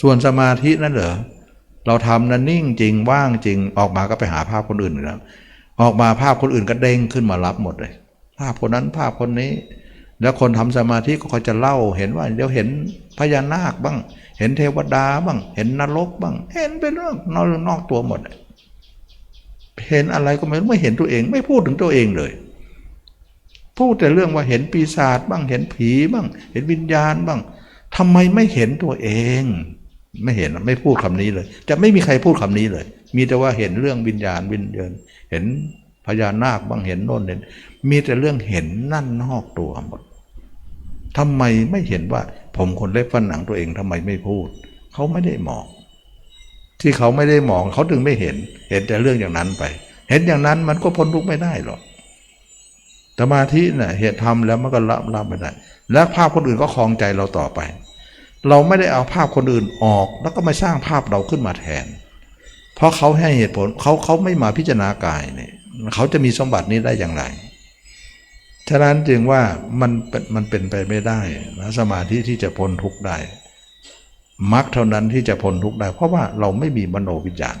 ส่วนสมาธินั่นเหรอเราทำนั้นนิ่งจริงว่างจริงออกมาก็ไปหาภาพคนอื่นแล้วออกมาภาพคนอื่นก็เด้งขึ้นมารับหมดเลย ภาพคนนั้นภาพคนนี้ แล้วคนทำสมาธิก็คอยจะเล่าเห็นว่าเดี๋ยวเห็นพญานาคบ้าง เห็นเทวดาบ้าง เห็นนรกบ้าง เห็นเป็นเรื่องนอกนอกตัวหมด เห็นอะไรก็ไม่ไม่เห็นตัวเอง ไม่พูดถึงตัวเองเลย พูดแต่เรื่องว่าเห็นปีศาจบ้าง เห็นผีบ้าง เห็นวิญญาณบ้างทำไมไม่เห็นตัวเอง ไม่เห็นไม่พูดคำนี้เลย จะไม่มีใครพูดคำนี้เลย มีแต่ว่าเห็นเรื่องวิญญาณวิญญาณเห็นพญานาคบ้างเห็นโน่นเห็นมีแต่เรื่องเห็นนั่นนอกตัวหมดทำไมไม่เห็นว่า ผมคนเล็บฟันหนังตัวเองทำไมไม่พูด เขาไม่ได้มอง ที่เขาไม่ได้มองเขาถึงไม่เห็น เห็นแต่เรื่องอย่างนั้นไป เห็นอย่างนั้นมันก็พ้นทุกข์ไม่ได้หรอกสมาธินี่ยเหตุทำแล้วมันก็รับรับไม่ได้ แล้วภาพคนอื่นก็คลองใจเราต่อไป เราไม่ได้เอาภาพคนอื่นออก แล้วก็มาสร้างภาพเราขึ้นมาแทน เพราะเขาให้เหตุผลเขาเขาไม่มาพิจารณากายเนี่ยเขาจะมีสมบัตินี้ได้อย่างไร ฉะนั้นจึงว่ามันเป็นมันเป็นไปไม่ได้นะสมาธิที่จะพ้นทุกข์ได้มรรคเท่านั้นที่จะพ้นทุกข์ได้ เพราะว่าเราไม่มีมโนวิญญาณ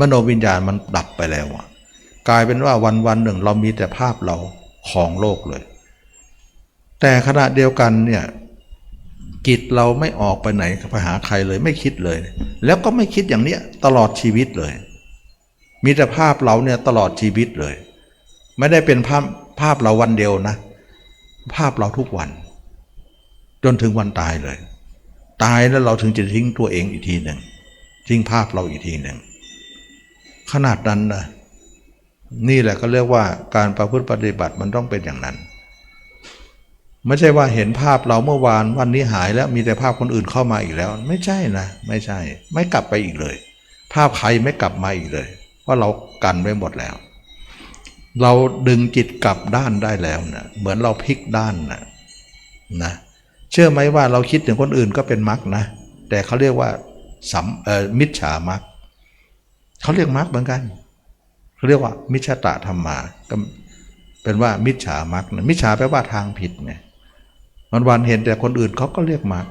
มโนวิญญาณมันดับไปแล้วอะกลายเป็นว่าวันวันหนึ่งเรามีแต่ภาพเราของโลกเลย แต่ขณะเดียวกันเนี่ย จิตเราไม่ออกไปไหนไปหาใครเลยไม่คิดเลย แล้วก็ไม่คิดอย่างเนี้ยตลอดชีวิตเลยมีแต่ภาพเราเนี่ยตลอดชีวิตเลย ไม่ได้เป็นภาพภาพเราวันเดียวนะ ภาพเราทุกวัน จนถึงวันตายเลย ตายแล้วเราถึงจะทิ้งตัวเองอีกทีหนึ่งทิ้งภาพเราอีกทีหนึ่งขนาดนั้นนะนี่แหละก็เรียกว่าการประพฤติปฏิบัติมันต้องเป็นอย่างนั้น ไม่ใช่ว่าเห็นภาพเราเมื่อวานวันนี้หายแล้วมีแต่ภาพคนอื่นเข้ามาอีกแล้ว ไม่ใช่นะ ไม่ใช่ ไม่กลับไปอีกเลย ภาพใครไม่กลับมาอีกเลย เพราะเรากันไว้หมดแล้ว เราดึงจิตกลับด้านได้แล้วนะเหมือนเราพลิกด้านนะนะเชื่อไหมว่าเราคิดถึงคนอื่นก็เป็นมรรคนะ แต่เขาเรียกว่าสัมเอ่อมิจฉามรรคเขาเรียกมรรคเหมือนกันเขาเรียกว่ามิจฉาตะธรรมาก็เป็นว่ามิจฉามรรคนะมิจฉาแปลว่าทางผิดไง วันวันๆเห็นแต่คนอื่นเขาก็เรียกมรรค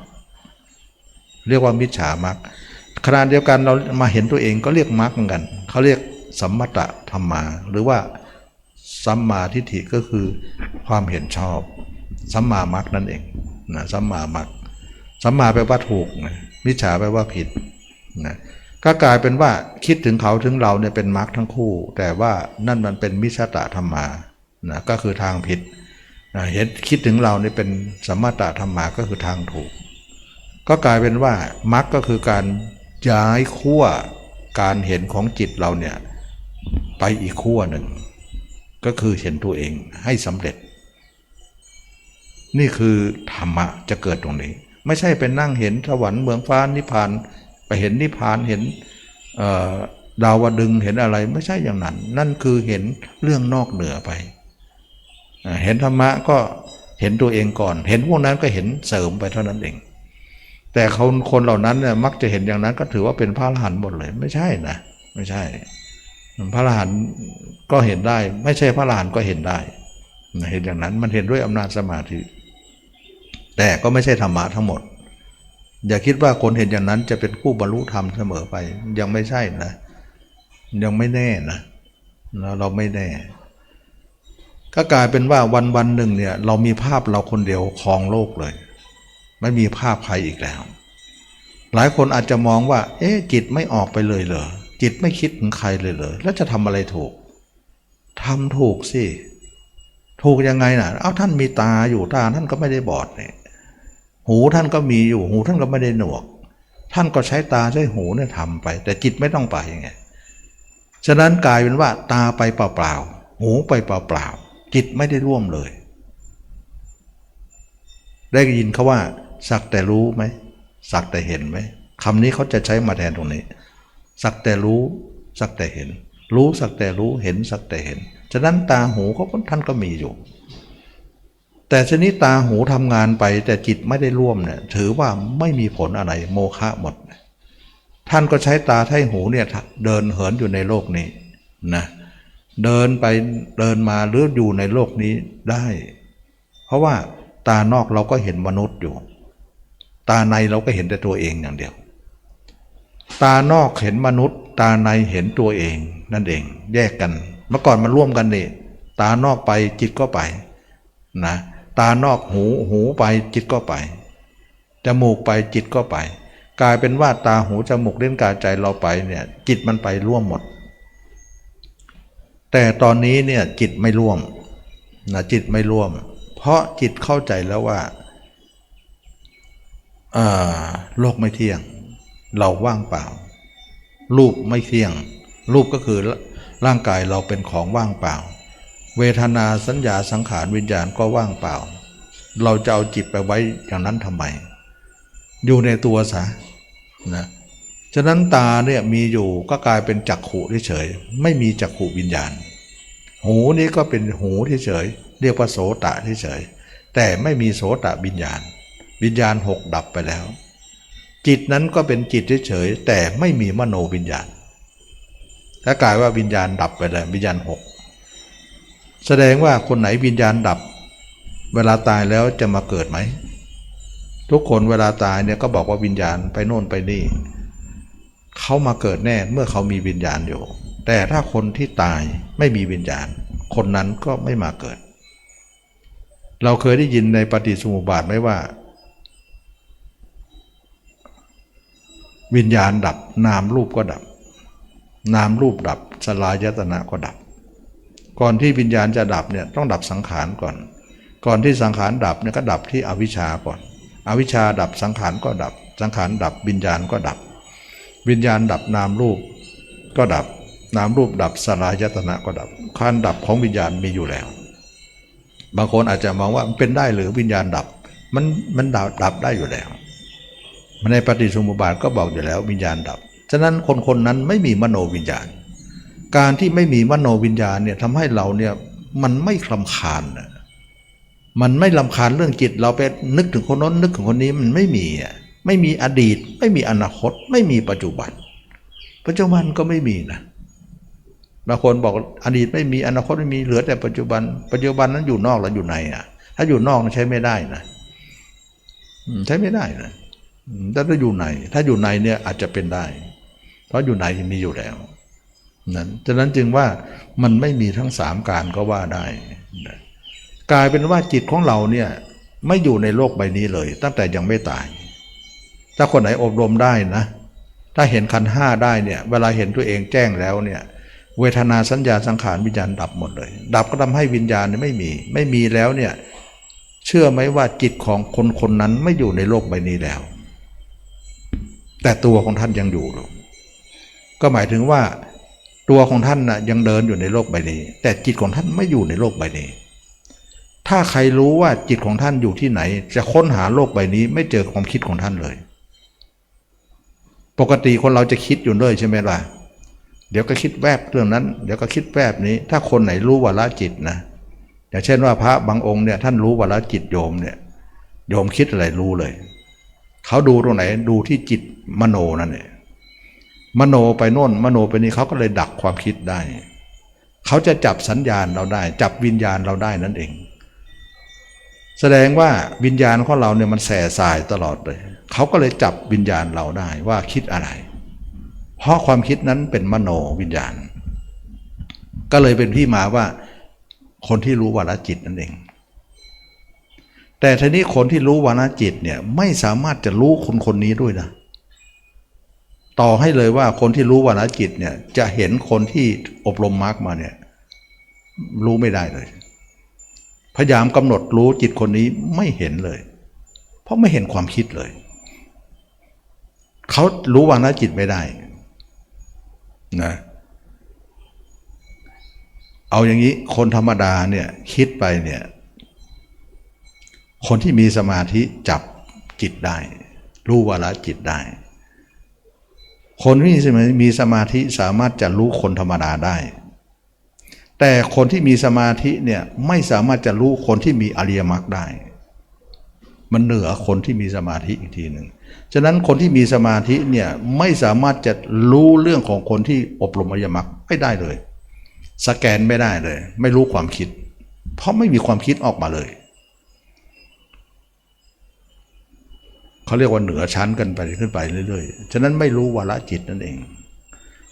เรียกว่ามิจฉามรรคขณะเดียวกันเรามาเห็นตัวเองก็เรียกมรรคเหมือนกันเขาเรียกสัมมตะธรรมา หรือว่าสัมมาทิฏฐิก็คือความเห็นชอบ สัมมามรรคนั่นเองนะสัมมามรรคสัมมาแปลว่าถูกนะมิจฉาแปลว่าผิดนะก็กลายเป็นว่าคิดถึงเขาถึงเราเนี่ยเป็นมรรคทั้งคู่ แต่ว่านั่นมันเป็นมิจฉาตะธรรมานะก็คือทางผิด เห็นคิดถึงเรานี่เป็นสัมมาตะธรรมาก็คือทางถูก ก็กลายเป็นว่ามรรคก็คือการย้ายขั้วการเห็นของจิตเราเนี่ยไปอีกขั้วหนึ่ง ก็คือเห็นตัวเองให้สำเร็จ นี่คือธรรมะจะเกิดตรงนี้ ไม่ใช่เป็นนั่งเห็นสวรรค์เมืองฟ้านิพพานไปเห็นนิพพานเห็นดาวดึงเห็นอะไรไม่ใช่อย่างนั้น นั่นคือเห็นเรื่องนอกเหนือไป เห็นธรรมะก็เห็นตัวเองก่อน เห็นพวกนั้นก็เห็นเสริมไปเท่านั้นเอง แต่คนคนเหล่านั้นเนี่ยมักจะเห็นอย่างนั้นก็ถือว่าเป็นพระอรหันต์หมดเลยไม่ใช่นะไม่ใช่ พระอรหันต์ก็เห็นได้ ไม่ใช่พระอรหันต์ก็เห็นได้ เห็นอย่างนั้นมันเห็นด้วยอำนาจสมาธิ แต่ก็ไม่ใช่ธรรมะทั้งหมด อย่าคิดว่าคนเห็นอย่างนั้นจะเป็นผู้บรรลุธรรมเสมอไป ยังไม่ใช่นะ ยังไม่แน่นะเราไม่แน่ ก็กลายเป็นว่าวันวันหนึ่งเนี่ยเรามีภาพเราคนเดียวครองโลกเลย ไม่มีภาพใครอีกแล้ว หลายคนอาจจะมองว่า เอ๊ะจิตไม่ออกไปเลยเหรอจิตไม่คิดถึงใครเลยเหรอแล้วจะทำอะไรถูกทำถูกสิถูกยังไงนะ่ะ เอาท่านมีตาอยู่ตาท่านก็ไม่ได้บอดเนี่ยหูท่านก็มีอยู่หูท่านก็ไม่ได้หนวก ท่านก็ใช้ตาใช้หูเนี่ยทำไป แต่จิตไม่ต้องไปยังไงฉะนั้นกลายเป็นว่าตาไปเปล่าๆหูไปเปล่าๆ จิตไม่ได้ร่วมเลย ได้ยินเขาว่า สักแต่รู้ไหมสักแต่เห็นไหมคำนี้เขาจะใช้มาแทนตรงนี้ สักแต่รู้ สักแต่เห็น รู้สักแต่รู้เห็นสักแต่เห็น ฉะนั้นตาหูเขาท่านก็มีอยู่ แต่ชนิดตาหูทำงานไปแต่จิตไม่ได้ร่วมเนี่ยถือว่าไม่มีผลอะไรโมฆะหมด ท่านก็ใช้ตาใช้หูเนี่ยเดินเหินอยู่ในโลกนี้นะเเดินไปเดินมาหรืออยู่ในโลกนี้ได้ เพราะว่าตานอกเราก็เห็นมนุษย์อยู่ ตาในเราก็เห็นแต่ตัวเองอย่างเดียว ตานอกเห็นมนุษย์ ตาในเห็นตัวเองนั่นเอง แยกกัน เมื่อก่อนมันร่วมกันนี่ตานอกไปจิตก็ไปนะตานอกหูหูไปจิตก็ไปจมูกไปจิตก็ไป กลายเป็นว่าตาหูจมูกเล่นกายใจเราไปเนี่ยจิตมันไปร่วมหมด แต่ตอนนี้เนี่ยจิตไม่ร่วมนะจิตไม่ร่วม เพราะจิตเข้าใจแล้วว่าโลกไม่เที่ยง เราว่างเปล่า รูปไม่เที่ยง รูปก็คือร่างกายเราเป็นของว่างเปล่า เวทนาสัญญาสังขารวิญญาณก็ว่างเปล่า เราจะเอาจิตไปไว้อย่างนั้นทำไม อยู่ในตัวซะนะ ฉะนั้นตาเนี่ยมีอยู่ก็กลายเป็นจักขุเฉยไม่มีจักขุวิญญาณ หูนี่ก็เป็นหูเฉยเรียกว่าโสตะเฉยแต่ไม่มีโสตะวิญญาณ วิญญาณหกดับไปแล้ว จิตนั้นก็เป็นจิตเฉยแต่ไม่มีมโนวิญญาณถ้ากลายว่าวิญญาณดับไปเลยวิญญาณหกแสดงว่าคนไหนวิญญาณดับ เวลาตายแล้วจะมาเกิดไหมทุกคนเวลาตายเนี่ยก็บอกว่าวิญญาณไปโน่นไปนี่ เขามาเกิดแน่เมื่อเขามีวิญญาณอยู่ แต่ถ้าคนที่ตายไม่มีวิญญาณ คนนั้นก็ไม่มาเกิด เราเคยได้ยินในปฏิสมุปบาทไหมว่า วิญญาณดับ นามรูปก็ดับ นามรูปดับ สลายตนะก็ดับ ก่อนที่วิญญาณจะดับเนี่ยต้องดับสังขารก่อน ก่อนที่สังขารดับเนี่ยก็ดับที่อวิชชาก่อน อวิชชาดับสังขารก็ดับ สังขารดับวิญญาณก็ดับ วิญญาณดับนามรูปก็ดับนามรูปดับสลายตนะก็ดับการดับของวิญญาณมีอยู่แล้ว บางคนอาจจะมองว่ามันเป็นได้หรือวิญญาณดับ มันมันดับดับได้อยู่แล้วในปฏิสมุปบาทก็บอกอยู่แล้ววิญญาณดับ ฉะนั้นคนคนนั้นไม่มีมโนวิญญาณ การที่ไม่มีมโนวิญญาณเนี่ยทำให้เราเนี่ยมันไม่ลำคาญนมันไม่ลำคาญเรื่องจิต เราไปนึกถึงคนน้นนึกถึงคนนี้มันไม่มีอะ ไม่มีอดีต ไม่มีอนาคต ไม่มีปัจจุบัน ปัจจุบันก็ไม่มีนะบางคนบอกอดีตไม่มีอนาคตไม่มีเหลือแต่ปัจจุบัน ปัจจุบันนั้นอยู่นอกแล้วอยู่ในอะถ้าอยู่นอกใช้ไม่ได้นะใช้ไม่ได้นะแต่ถ้าอยู่ใน ถ้าอยู่ในเนี่ยอาจจะเป็นได้ เพราะอยู่ในมีอยู่แล้วนั้นฉะนั้นจึงว่ามันไม่มีทั้งสามการก็ว่าได้กลายเป็นว่าจิตของเราเนี่ยไม่อยู่ในโลกใบนี้เลย ตั้งแต่ยังไม่ตาย ถ้าคนไหนอบรมได้นะ ถ้าเห็นขันห้าได้เนี่ยเวลาเห็นตัวเองแจ้งแล้วเนี่ยเวทนาสัญญาสังขารวิญญาณดับหมดเลย ดับก็ทำให้วิญญาณเนี่ยไม่มี ไม่มีแล้วเนี่ยเชื่อไหมว่าจิตของคนคนนั้นไม่อยู่ในโลกใบนี้แล้ว แต่ตัวของท่านยังอยู่ก็หมายถึงว่าตัวของท่านนะ่ะยังเดินอยู่ในโลกใบนี้ แต่จิตของท่านไม่อยู่ในโลกใบนี้ ถ้าใครรู้ว่าจิตของท่านอยู่ที่ไหน จะค้นหาโลกใบนี้ไม่เจอความคิดของท่านเลย ปกติคนเราจะคิดอยู่เลยใช่ไหมล่ะ เดี๋ยวก็คิดแวบเรื่องนั้น เดี๋ยวก็คิดแวบนี้ ถ้าคนไหนรู้วาระจิตนะ อย่างเช่นว่าพระบางองค์เนี่ยท่านรู้วาระจิตโยมเนี่ย โยมคิดอะไรรู้เลย เขาดูตรงไหนดูที่จิตมโนนั่นเองมโนไปโน่นมโนไปนี่เขาก็เลยดักความคิดได้ เขาจะจับสัญญาณเราได้ จับวิญญาณเราได้นั่นเอง แสดงว่าวิญญาณของเราเนี่ยมันแส่สายตลอดเลย เขาก็เลยจับวิญญาณเราได้ว่าคิดอะไร เพราะความคิดนั้นเป็นมโนวิญญาณ ก็เลยเป็นที่มาว่า คนที่รู้วารจิตนั่นเอง แต่ทีนี้คนที่รู้วารจิตเนี่ยไม่สามารถจะรู้คนคนนี้ด้วยนะ ต่อให้เลยว่าคนที่รู้วารจิตเนี่ยจะเห็นคนที่อบรมมารรคมาเนี่ยรู้ไม่ได้เลย พยายามกำหนดรู้จิตคนนี้ไม่เห็นเลย เพราะไม่เห็นความคิดเลย เขารู้วาระจิตไม่ได้นะเอาอย่างนี้คนธรรมดาเนี่ยคิดไปเนี่ยคนที่มีสมาธิจับจิตได้ รู้วาระจิตได้ คนที่มีสมาธิสามารถจะรู้คนธรรมดาได้ แต่คนที่มีสมาธิเนี่ยไม่สามารถจะรู้คนที่มีอริยมรรคได้ มันเหนือคนที่มีสมาธิอีกทีหนึ่งฉะนั้นคนที่มีสมาธิเนี่ยไม่สามารถจะรู้เรื่องของคนที่อบรมอริยมรรคไม่ได้เลย สแกนไม่ได้เลย ไม่รู้ความคิด เพราะไม่มีความคิดออกมาเลยเขาเรียกว่าเหนือชั้นกันไปขึ้นไปเรื่อยๆ ฉะนั้นไม่รู้วาระจิตนั่นเอง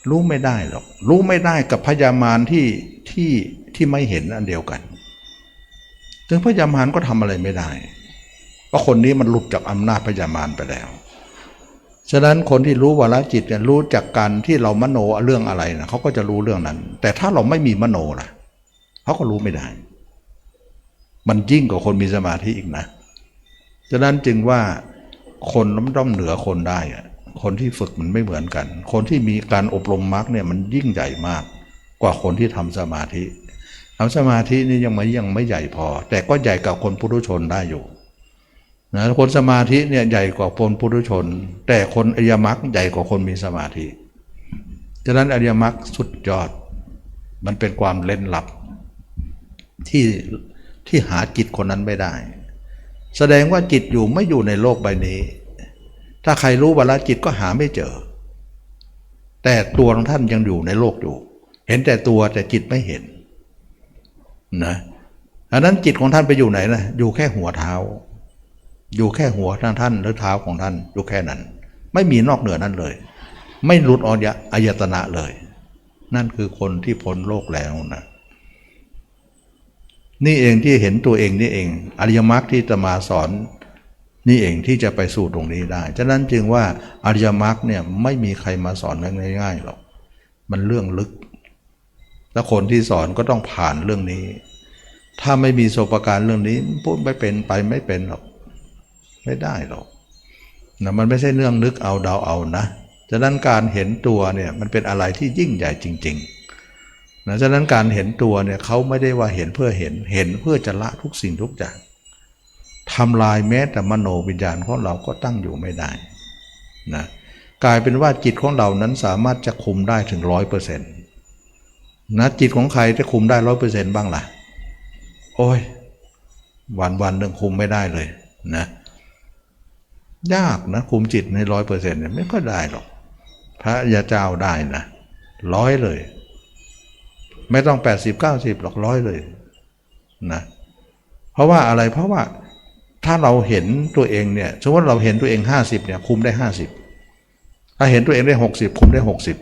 รู้ไม่ได้หรอก รู้ไม่ได้กับพยามารที่ที่ที่ไม่เห็นอันเดียวกัน ถึงพยามารก็ทำอะไรไม่ได้ ราะคนนี้มันหลุดจากอำนาจพยามารไปแล้ว ฉะนั้นคนที่รู้วาระจิตเนี่ยรู้จากการที่เรามโนเรื่องอะไรนะเขาก็จะรู้เรื่องนั้น แต่ถ้าเราไม่มีมโนล่ะเขาก็รู้ไม่ได้ มันยิ่งกว่าคนมีสมาธิอีกนะ ฉะนั้นจึงว่าคนมันต้องเหนือคนได้คนที่ฝึกมันไม่เหมือนกัน คนที่มีการอบรมมรรคเนี่ยมันยิ่งใหญ่มากกว่าคนที่ทำสมาธิทำสมาธินี่ยังไม่ยังไม่ใหญ่พอ แต่ก็ใหญ่กับคนปุถุชนได้อยู่ นะคนสมาธิเนี่ยใหญ่กว่าคนปุถุชน แต่คนอริยมรรคใหญ่กว่าคนมีสมาธิฉะนั้นอริยมรรคสุดยอด มันเป็นความเล่นลับที่ที่หาจิตคนนั้นไม่ได้ แสดงว่าจิตอยู่ไม่อยู่ในโลกใบนี้ ถ้าใครรู้วาระจิตก็หาไม่เจอ แต่ตัวของท่านยังอยู่ในโลกอยู่ เห็นแต่ตัวแต่จิตไม่เห็นนะอันนั้นจิตของท่านไปอยู่ไหนนะอยู่แค่หัวเท้า อยู่แค่หัวท่านท่านหรือเท้าของท่านอยู่แค่นั้น ไม่มีนอกเหนือนั้นเลย ไม่หลุดออยะอายตนะเลย นั่นคือคนที่พ้นโลกแล้วนะนี่เองที่เห็นตัวเองนี่เอง อริยมรรคที่จะมาสอนนี่เองที่จะไปสู่ตรงนี้ได้ ฉะนั้นจึงว่าอริยมรรคเนี่ยไม่มีใครมาสอนง่ายๆหรอก มันเรื่องลึก แล้วคนที่สอนก็ต้องผ่านเรื่องนี้ ถ้าไม่มีประสบการณ์เรื่องนี้พูดไม่เป็นไปไม่เป็นหรอก ไม่ได้หรอกนะมันไม่ใช่เรื่องนึกเอาเดาเอานะฉะนั้นการเห็นตัวเนี่ยมันเป็นอะไรที่ยิ่งใหญ่จริงๆนะฉะนั้นการเห็นตัวเนี่ยเขาไม่ได้ว่าเห็นเพื่อเห็นเห็นเพื่อจะละทุกสิ่งทุกอย่างทำลายแม้แต่มโนวิญญาณของเราก็ตั้งอยู่ไม่ได้นะกลายเป็นว่าจิตของเรานั้นสามารถจะคุมได้ถึงร้อยเปอร์เซ็นต์นะจิตของใครจะคุมได้ร้อยเปอร์เซ็นต์บ้างล่ะ โอ้ยวันวันหนึ่งคุมไม่ได้เลยนะ ยากนะคุมจิตในร้อยเปอร์เซ็นต์เนี่ยไม่ก็ได้หรอก พระยาเจ้าได้นะร้อยเลย ไม่ต้องแปดสิบเก้าสิบหรอกร้อยเลยนะเพราะว่าอะไรเพราะว่าถ้าเราเห็นตัวเองเนี่ยสมมติเราเห็นตัวเองห้าสิบเนี่ยคุมได้ห้าสิบถ้าเห็นตัวเองได้หกสิบคุมได้หกสิบ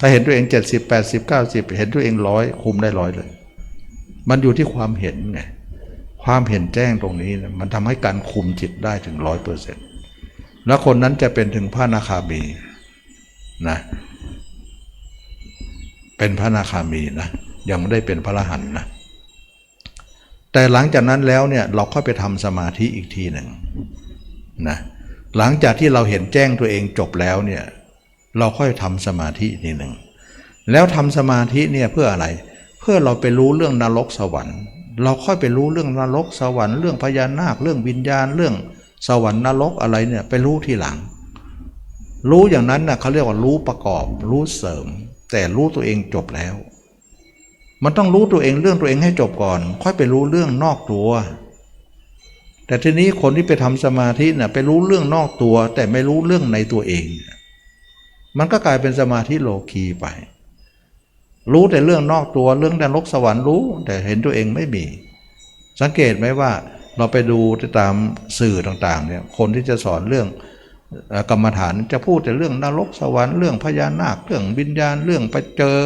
ถ้าเห็นตัวเองเจ็ดสิบแปดสิบเก้าสิบเห็นตัวเองร้อยคุมได้ร้อยเลย มันอยู่ที่ความเห็นไง ความเห็นแจ้งตรงนี้มันทำให้การคุมจิตได้ถึงร้อยเปอร์เซ็นต์แล้วคนนั้นจะเป็นถึงพระนาคามีนะเป็นพระนาคามีนะยังไม่ได้เป็นพระรหันนะแต่หลังจากนั้นแล้วเนี่ยเราค่อยไปทำสมาธิอีกทีหนึ่งนะหลังจากที่เราเห็นแจ้งตัวเองจบแล้วเนี่ยเราค่อยทำสมาธิอีกทีหนึ่งแล้วทำสมาธิเนี่ยเพื่ออะไร เพื่อเราไปรู้เรื่องนรกสวรรค์ เราค่อยไปรู้เรื่องนรกสวรรค์เรื่องพญานาคเรื่องวิญญาณเรื่องสวรรค์นรกอะไรเนี่ยไปรู้ทีหลัง รู้อย่างนั้นนะเขาเรียกว่ารู้ประกอบ รู้เสริม แต่รู้ตัวเองจบแล้ว มันต้องรู้ตัวเองเรื่องตัวเองให้จบก่อน ค่อยไปรู้เรื่องนอกตัว แต่ทีนี้คนที่ไปทำสมาธิน่ะไปรู้เรื่องนอกตัว แต่ไม่รู้เรื่องในตัวเอง มันก็กลายเป็นสมาธิโลคีไป รู้แต่เรื่องนอกตัวเรื่องนรกสวรรค์รู้ แต่เห็นตัวเองไม่มี สังเกตไหมว่าเราไปดูตามสื่อต่างๆเนี่ยคนที่จะสอนเรื่องกรรมฐานจะพูดแต่เรื่องนรกสวรรค์เรื่องพญานาคเรื่องวิญญาณเรื่องไปเจอ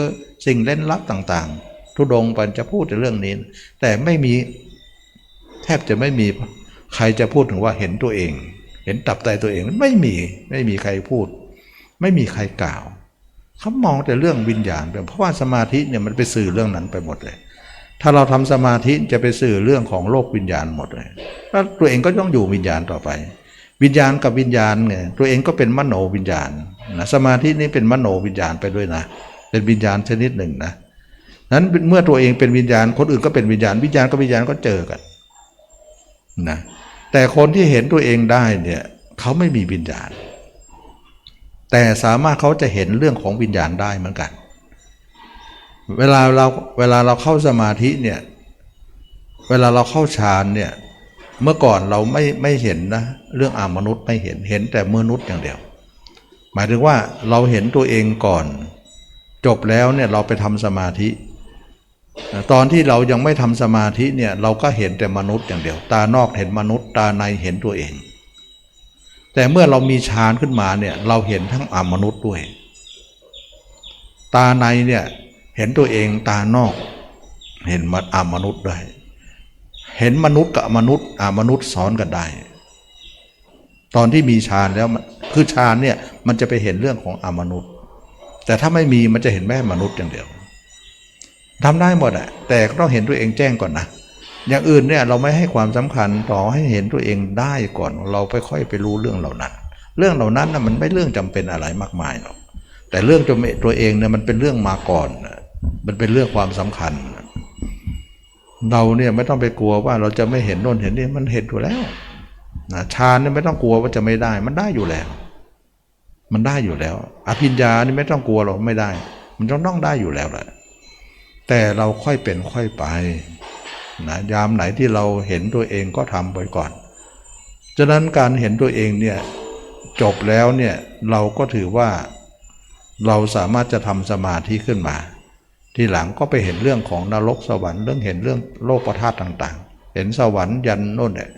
สิ่งเล่นลับต่างๆ ทุดงไปจะพูดแต่เรื่องนี้ แต่ไม่มีแทบจะไม่มีใครจะพูดถึงว่าเห็นตัวเอง เห็นตับไตตัวเองไม่มีไม่มีใครพูด ไม่มีใครกล่าว เขามองแต่เรื่องวิญญาณเพราะว่าสมาธิเนี่ยมันไปสื่อเรื่องนั้นไปหมดเลย ถ้าเราทำสมาธิจะไปสื่อเรื่องของโลกวิญญาณหมดเลยแล้วตัวเองก็ต้องอยู่วิญญาณต่อไป วิญญาณกับวิญญาณเนี่ยตัวเองก็เป็นมโนวิญญาณนะสมาธินี้เป็นมโนวิญญาณไปด้วยนะ เป็นวิญญาณชนิดหนึ่งนะนั้นเมื่อตัวเองเป็นวิญญาณ คนอื่นก็เป็นวิญญาณ วิญญาณกับวิญญาณก็เจอกันนะแต่คนที่เห็นตัวเองได้เนี่ยเขาไม่มีวิญญาณ แต่สามารถเขาจะเห็นเรื่องของวิญญาณได้เหมือนกัน เวลาเราเวลาเราเข้าสมาธิเนี่ย เวลาเราเข้าฌานเนี่ย เมื่อก่อนเราไม่ไม่เห็นนะเรื่องอามนุษย์ไม่เห็นเห็นแต่มนุษย์อย่างเดียว หมายถึงว่าเราเห็นตัวเองก่อน จบแล้วเนี่ยเราไปทำสมาธิ ตอนที่เรายังไม่ทำสมาธิเนี่ยเราก็เห็นแต่มนุษย์อย่างเดียว ตานอกเห็นมนุษย์ตาในเห็นตัวเอง แต่เมื่อเรามีฌานขึ้นมาเนี่ยเราเห็นทั้งอมนุษย์ด้วย ตาในเนี่ยเห็นตัวเองตานอกเห็นมันอมนุษย์ได้ เห็นมนุษย์กับมนุษย์อมนุษย์ซ้อนกันได้ ตอนที่มีฌานแล้วคือฌานเนี่ยมันจะไปเห็นเรื่องของอมนุษย์ แต่ถ้าไม่มีมันจะเห็นแม่มนุษย์อย่างเดียวทำได้หมดอะแต่ก็ต้องเห็นตัวเองแจ้งก่อนนะ อย่างอื่นเนี่ยเราไม่ให้ความสำคัญต่อให้เห็นตัวเองได้ก่อน เราไปค่อยไปรู้เรื่องเหล่านั้น เรื่องเหล่านั้นนะมันไม่เรื่องจำเป็นอะไรมากมายหรอกแต่เรื่องตัวตัวเองเนี่ยมันเป็นเรื่องมาก่อน มันเป็นเรื่องความสำคัญ เราเนี่ยไม่ต้องไปกลัวว่าเราจะไม่เห็นโน่นเห็นนี่มันเห็นอยู่แล้วนะฌานเนี่ยไม่ต้องกลัวว่าจะไม่ได้ มันได้อยู่แล้ว มันได้อยู่แล้ว อภิญญานี่ไม่ต้องกลัวหรอกไม่ได้ มันต้องต้องได้อยู่แล้วแหละแต่เราค่อยเป็นค่อยไป นะยามไหนที่เราเห็นตัวเองก็ทำไปก่อน ฉะนั้นการเห็นตัวเองเนี่ยจบแล้วเนี่ยเราก็ถือว่าเราสามารถจะทำสมาธิขึ้นมา ทีหลังก็ไปเห็นเรื่องของนรกสวรรค์เรื่องเห็นเรื่องโลกประทาตต่างๆ เห็นสวรรค์ยันโน่นเนี่ย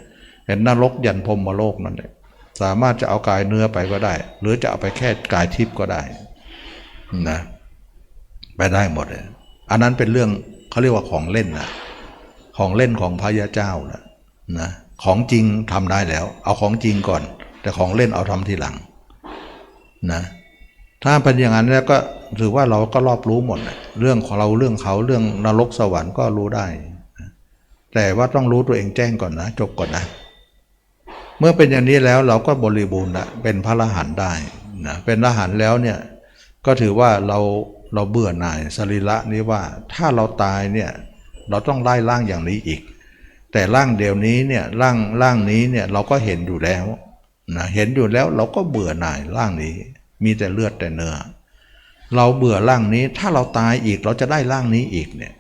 เห็นนรกยันพรมโลกนั่นเนี่ยสามารถจะเอากายเนื้อไปก็ได้ หรือจะเอาไปแค่กายทิพย์ก็ได้นะไปได้หมดเลยอันนั้นเป็นเรื่องเขาเรียกว่าของเล่นนะ ของเล่นของพระยาเจ้านะนะ ของจริงทำได้แล้ว เอาของจริงก่อน แต่ของเล่นเอาทำทีหลังนะถ้าเป็นอย่างนั้นแล้วก็ถือว่าเราก็รอบรู้หมดนะเรื่องของเราเรื่องเขาเรื่องนรกสวรรค์ก็รู้ได้ แต่ว่าต้องรู้ตัวเองแจ้งก่อนนะ จบก่อนนะ เมื่อเป็นอย่างนี้แล้วเราก็บริบูรณ์ละเป็นพระอรหันได้นะเป็นอรหันแล้วเนี่ยก็ถือว่าเราเราเบื่อหน่ายสรีระนี้ว่าถ้าเราตายเนี่ย เราต้องไล่ร่างอย่างนี้อีก แต่ร่างเดียวนี้เนี่ยร่างร่างนี้เนี่ยเราก็เห็นอยู่แล้วนะเห็นอยู่แล้วเราก็เบื่อหน่ายร่างนี้ มีแต่เลือดแต่เนื้อเราเบื่อร่างนี้ถ้าเราตายอีกเราจะได้ร่างนี้อีกเนี่ย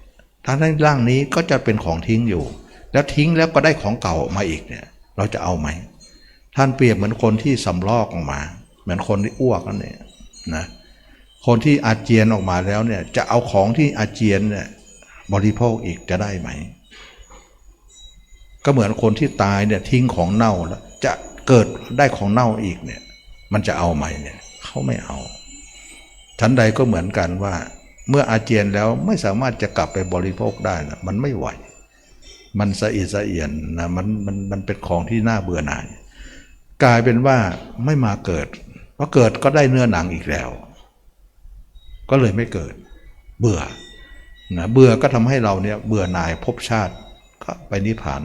ถ้าได้ร่างนี้ก็จะเป็นของทิ้งอยู่ แล้วทิ้งแล้วก็ได้ของเก่าออกมาอีกเนี่ย เราจะเอาไหมท่านเปรียบเหมือนคนที่สำลอกออกมา เหมือนคนที่อ้วกนั่นเองนะคนที่อาเจียนออกมาแล้วเนี่ยจะเอาของที่อาเจียนเนี่ย บริโภคอีกจะได้ไหม ก็เหมือนคนที่ตายเนี่ยทิ้งของเน่าแล้วจะเกิดได้ของเน่าอีกเนี่ยมันจะเอาไหมเนี่ยเขาไม่เอาชั้นใดก็เหมือนกันว่า เมื่ออาเจียนแล้วไม่สามารถจะกลับไปบริโภคได้นะมันไม่ไหว มันสะอิดสะเอียนนะมันมันมันเป็นของที่น่าเบื่อหน่าย กลายเป็นว่าไม่มาเกิดพราะเกิดก็ได้เนื้อหนังอีกแล้ว ก็เลยไม่เกิด เบื่อ นะเบื่อก็ทำให้เราเนี่ยเบื่อหน่ายภพชาติก็ไปนิพพาน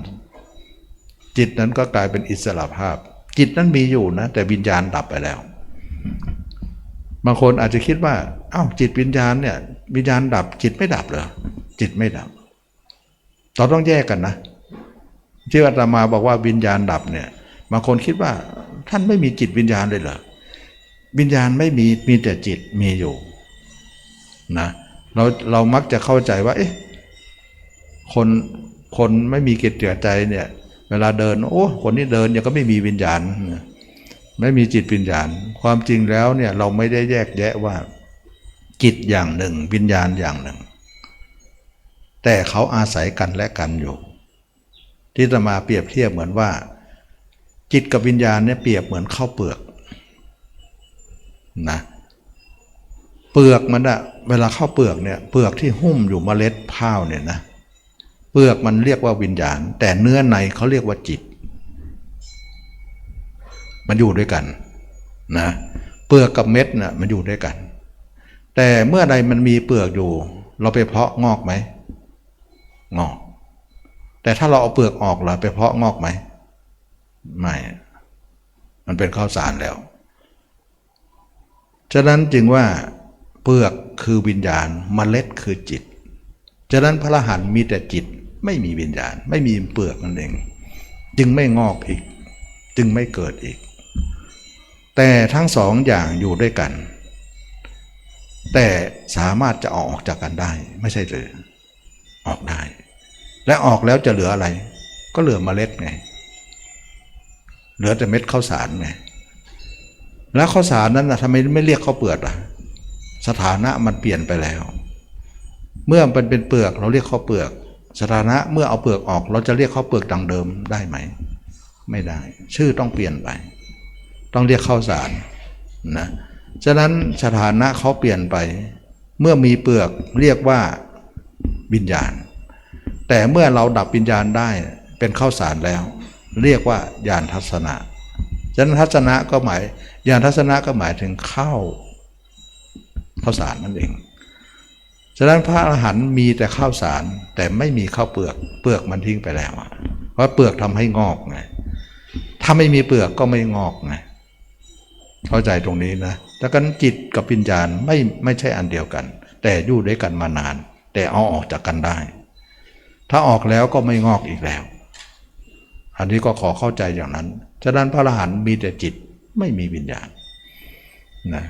จิตนั้นก็กลายเป็นอิสระภาพ จิตนั้นมีอยู่นะ แต่วิญญาณดับไปแล้ว บางคนอาจจะคิดว่าอ้าวจิตวิญญาณเนี่ย วิญญาณดับ จิตไม่ดับเหรอจิตไม่ดับเราต้องแยกกันนะ ที่อาตมาบอกว่าวิญญาณดับเนี่ยบางคนคิดว่าท่านไม่มีจิตวิญญาณเลยเหรอวิญญาณไม่มีมีแต่จิตมีอยู่นะเเราเรามักจะเข้าใจว่า เอ๊ะคนคนไม่มีกิจเจือใจเนี่ย เวลาเดิน โอ้ คนนี้เดินเนี่ยก็ไม่มีวิญญาณ ไม่มีจิตวิญญาณ ความจริงแล้วเนี่ยเราไม่ได้แยกแยะว่าจิตอย่างหนึ่ง วิญญาณอย่างหนึ่ง แต่เขาอาศัยกันและกันอยู่ ที่จะมาเปรียบเทียบเหมือนว่า จิตกับวิญญาณเนี่ยเปรียบเหมือนข้าวเปลือกนะเปลือกมันอะเวลาเข้าเปลือกเนี่ยเปลือกที่หุ้มอยู่เมล็ดข้าวเนี่ยนะเปลือกมันเรียกว่าวิญญาณ แต่เนื้อในเขาเรียกว่าจิต มันอยู่ด้วยกันนะเปลือกกับเม็ดนะ่ะมันอยู่ด้วยกัน แต่เมื่อใดมันมีเปลือกอยู่ เราไปเพาะงอกไหมงอก แต่ถ้าเราเอาเปลือกออกเราไปเพาะงอกไหมไม่ มันเป็นข้าวสารแล้ว ฉะนั้นจึงว่า เปลือกคือวิญญาณมเมล็ดคือจิต ฉะนั้นพระรหันต์มีแต่จิตไม่มีวิญญาณ ไม่มีเปลือกนั่นเอง จึงไม่งอกอีก จึงไม่เกิดอีก แต่ทั้งสองอย่างอยู่ด้วยกัน แต่สามารถจะออกจากกันได้ไม่ใช่หรือออกได้ และออกแล้วจะเหลืออะไร ก็เหลือเมล็ดไง เหลือแต่เม็ดข้าวสารไงแล้วข้าวสารนั้นนะทำไมไม่เรียกข้าวเปลือกล่ะ สถานะมันเปลี่ยนไปแล้ว เมื่อมันเป็นเปลือกเราเรียกข้าวเปลือก สถานะเมื่อเอาเปลือกออก เราจะเรียกข้าวเปลือกดังเดิมได้ไหม ไม่ได้ ชื่อต้องเปลี่ยนไป ต้องเรียกข้าวสารนะฉะนั้นสถานะเขาเปลี่ยนไป เมื่อมีเปลือกเรียกว่าวิญญาณ แต่เมื่อเราดับวิญญาณได้เป็นข้าวสารแล้ว เรียกว่าญาณทัศนะฉะนั้นทัศนะก็หมายญาณทัศนะก็หมายถึงข้าว ข้าวสารนั่นเอง ฉะนั้นพระอรหันต์มีแต่ข้าวสารแต่ไม่มีข้าวเปลือกเปลือกมันทิ้งไปแล้วเพราะเปลือกทำให้งอกไงถ้าไม่มีเปลือกก็ไม่งอกไงเข้าใจตรงนี้นะแต่กันจิตกับวิญญาณไม่ไม่ใช่อันเดียวกัน แต่อยู่ด้วยกันมานาน แต่เอาออกจากกันได้ ถ้าออกแล้วก็ไม่งอกอีกแล้ว อันนี้ก็ขอเข้าใจอย่างนั้น ฉะนั้นพระอรหันต์มีแต่จิตไม่มีวิญญาณนะ